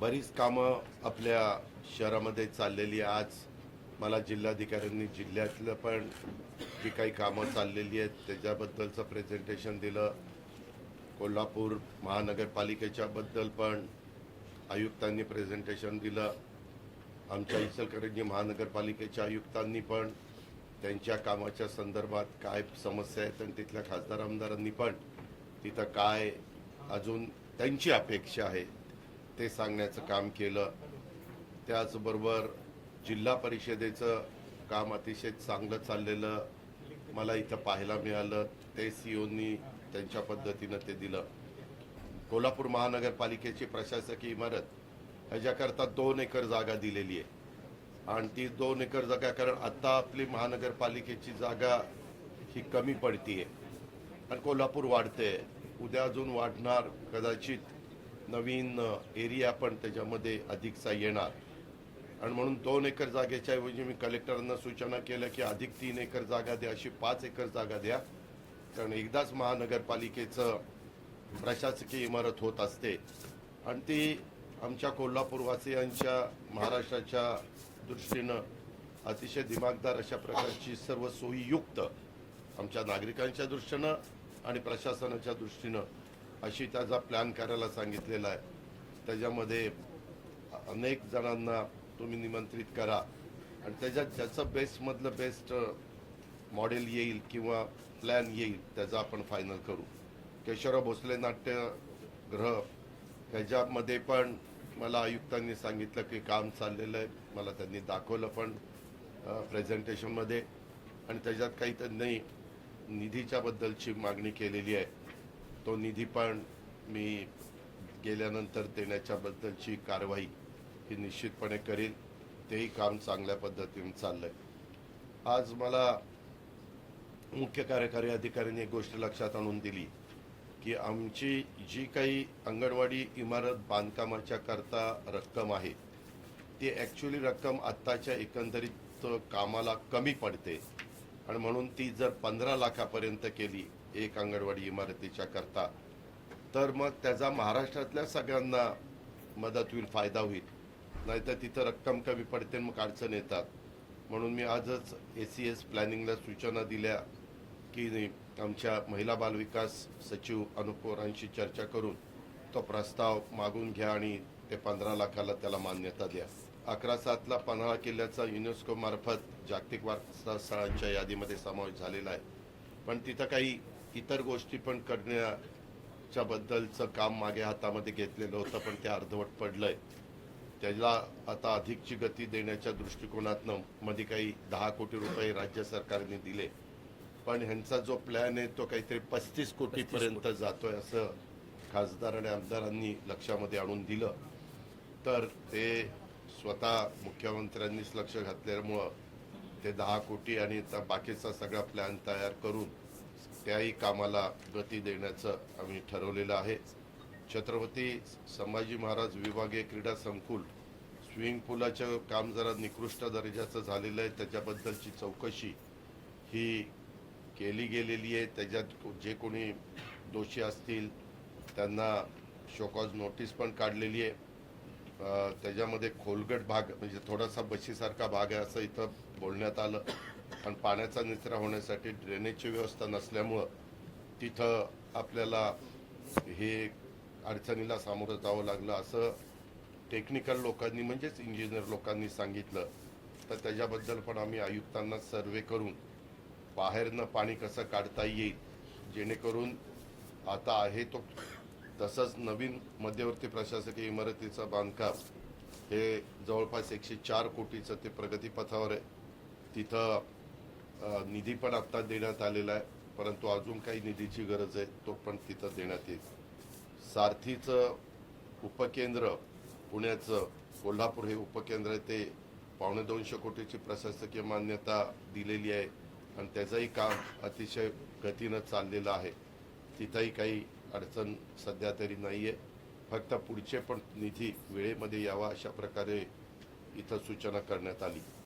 बरीच कामं आपल्या शहरामध्ये चाललेली आहे. आज मला जिल्हाधिकाऱ्यांनी जिल्ह्यातलं पण जी काही कामं चाललेली आहेत त्याच्याबद्दलचं प्रेझेंटेशन दिलं. कोल्हापूर महानगरपालिकेच्याबद्दल पण आयुक्तांनी प्रेझेंटेशन दिलं. आमच्या इचलकरंजी महानगरपालिकेच्या आयुक्तांनी पण त्यांच्या कामाच्या संदर्भात काय समस्या आहेत आणि तिथल्या खासदार आमदारांनी पण तिथं काय अजून त्यांची अपेक्षा आहे ते सांगण्याचं काम केलं. त्याचबरोबर जिल्हा परिषदेचं काम अतिशय चांगलं चाललेलं मला इथं पाहायला मिळालं. ते सीओनी त्यांच्या पद्धतीनं ते दिलं. कोल्हापूर महानगरपालिकेची प्रशासकीय इमारत ह्याच्याकरता दोन एकर जागा दिलेली आहे. आणि ती दोन एकर जागा कारण आत्ता आपली महानगरपालिकेची जागा ही कमी पडतीये. आणि कोल्हापूर वाढते उद्या अजून वाढणार कदाचित नवीन एरिया पण त्याच्यामध्ये अधिकचा येणार. आणि म्हणून दोन एकर जागेच्या ऐवजी मी कलेक्टरांना सूचना केल्या की अधिक तीन एकर जागा द्या अशी पाच एकर जागा द्या. कारण एकदाच महानगरपालिकेचं प्रशासकीय इमारत होत असते. आणि ती आमच्या कोल्हापूरवासियांच्या महाराष्ट्राच्या दृष्टीनं अतिशय दिमागदार अशा प्रकारची सर्व सोयीयुक्त आमच्या नागरिकांच्या दृष्टीनं आणि प्रशासनाच्या दृष्टीनं अशी त्याचा प्लॅन करायला सांगितलेला आहे. त्याच्यामध्ये अनेक जणांना तुम्ही निमंत्रित करा. आणि त्याच्यात ज्याचं बेस्टमधलं बेस्ट मॉडेल येईल किंवा प्लॅन येईल त्याचा आपण फायनल करू. केशवराव भोसले नाट्यगृह ह्याच्यामध्ये पण मला आयुक्तांनी सांगितलं की काम चाललेलं आहे. मला त्यांनी दाखवलं पण प्रेझेंटेशनमध्ये आणि त्याच्यात काही त्यांनी निधीच्याबद्दलची मागणी केलेली आहे. तो निधी पण मी गेल्यानंतर देण्याच्याबद्दलची कारवाई ही निश्चितपणे करील तेही काम चांगल्या पद्धतीने चाललंय. आज मला मुख्य कार्यकारी अधिकाऱ्यांनी एक गोष्ट लक्षात आणून दिली की आमची जी काही अंगणवाडी इमारत बांधकामाच्या करता रक्कम आहे ती ॲक्च्युली रक्कम आत्ताच्या एकंदरीत कामाला कमी पडते. आणि म्हणून ती जर पंधरा लाखापर्यंत केली एक अंगणवाडी इमारतीच्या करता. तर मग त्याचा महाराष्ट्रातल्या सगळ्यांना मदत होईल फायदा होईल. नाहीतर तिथं रक्कम कमी पडते मग अडचण येतात. म्हणून मी आजच ए सी एस प्लॅनिंगला सूचना दिल्या की आमच्या महिला बालविकास सचिव अनुपोरांशी चर्चा करून तो प्रस्ताव मागून घ्या आणि ते पंधरा लाखाला त्याला मान्यता द्या. अकरा सातला पन्हाळा किल्ल्याचा युनेस्को मार्फत जागतिक वारसा स्थळांच्या यादीमध्ये समावेश झालेला आहे. पण तिथं काही इतर गोष्टी पण करण्याच्या बद्दलचं काम मागे हातामध्ये घेतलेलं होतं पण ते अर्धवट पडलंय. त्याला आता अधिकची गती देण्याच्या दृष्टिकोनातनं मध्ये काही दहा कोटी रुपये राज्य सरकारने दिले. पण ह्यांचा जो प्लॅन आहे तो काहीतरी पस्तीस कोटीपर्यंत जातोय असं खासदार आणि आमदारांनी लक्षामध्ये आणून दिलं. तर ते स्वतः मुख्यमंत्र्यांनीच लक्ष घातल्यामुळं ते दहा कोटी आणि बाकीचा सगळा प्लॅन तयार करून त्याही कामाला गती देण्याचं आम्ही ठरवलेलं आहे. छत्रपती संभाजी महाराज विभागीय क्रीडा संकुल स्विमिंग पूलाचं काम जरा निकृष्ट दर्जाचं झालेलं आहे. त्याच्याबद्दलची चौकशी ही केली गेलेली आहे. त्याच्यात जे कोणी दोषी असतील त्यांना शोकॉज नोटीस पण काढलेली आहे. त्याच्यामध्ये खोलगट भाग म्हणजे थोडासा बशीसारखा भाग आहे असं इथं बोलण्यात आलं. पण पाण्याचा निचरा होण्यासाठी ड्रेनेजची व्यवस्था नसल्यामुळं तिथं आपल्याला हे अडचणीला सामोरं जावं लागलं असं टेक्निकल लोकांनी म्हणजेच इंजिनियर लोकांनी सांगितलं. तर त्याच्याबद्दल पण आम्ही आयुक्तांना सर्वे करून बाहेरनं पाणी कसं काढता येईल जेणेकरून आता आहे तो तसंच नवीन मध्यवर्ती प्रशासकीय इमारतीचं बांधकाम हे जवळपास एकशे चार कोटीचं ते प्रगतीपथावर आहे. तिथं निधी पण आत्ता देण्यात आलेला आहे परंतु अजून काही निधीची गरज आहे तो पण तिथं देण्यात येईल. सारथीचं उपकेंद्र पुण्याचं कोल्हापूर हे उपकेंद्र आहे ते पावणे दोनशे कोटीची प्रशासकीय मान्यता दिलेली आहे. आणि त्याचंही काम अतिशय गतीनं चाललेलं आहे. तिथंही काही अडचण सध्या तरी नाही आहे फक्त पुढचे पण निधी वेळेमध्ये यावा अशा प्रकारे इथं सूचना करण्यात आली.